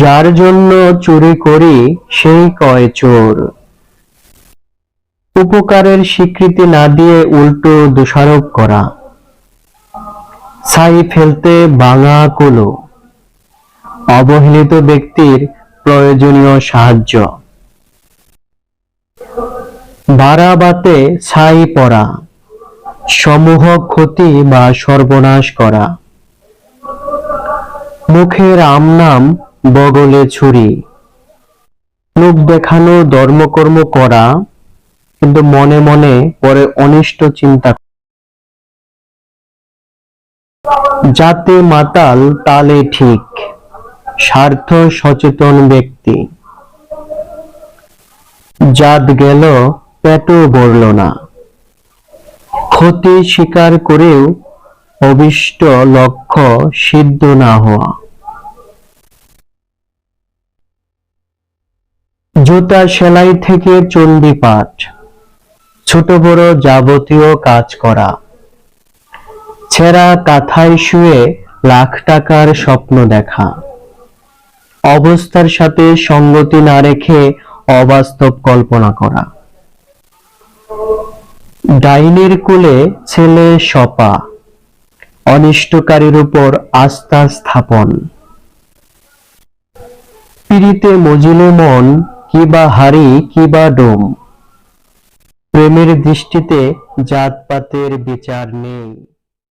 যার জন্য চুরি করি সেই কয় চোর। উপকারের স্বীকৃতি না দিয়ে উল্টো দোষারোপ করা। ছাই ফেলতে ভাঙা কুলো। অবহেলিত ব্যক্তির প্রয়োজনীয় সাহায্য। বাড়াবাতে ছাই পড়া। সমূহ ক্ষতি বা সর্বনাশ করা। মুখের আমনাম বগলে ছুরি। লোক দেখানো, ধর্মকর্ম করা, কিন্তু মনে মনে পরে অনিষ্ট চিন্তা যাতে মাতাল, তালে ঠিক। স্বার্থ সচেতন ব্যক্তি। জাত গেল, পেটও ভরল না। ক্ষতি স্বীকার করেও অভিষ্ট লক্ষ্য সিদ্ধ না হওয়া। জুতা সেলাই থেকে চণ্ডী পাঠ। ছোট বড় যাবতীয় কাজ করা। ছেঁড়া কাঁথায় শুয়ে লাখ টাকার স্বপ্ন দেখা। অবস্থার সাথে সঙ্গতি না রেখে অবাস্তব কল্পনা করা। ডাইনির কুলে ছেলে সপা। অনিষ্টকারীর উপর আস্থা স্থাপন। পিড়িতে মজিলে মন কিবা হাড়ি কিবা ডোম। প্রেমের দৃষ্টিতে জাতপাতের বিচার নেই।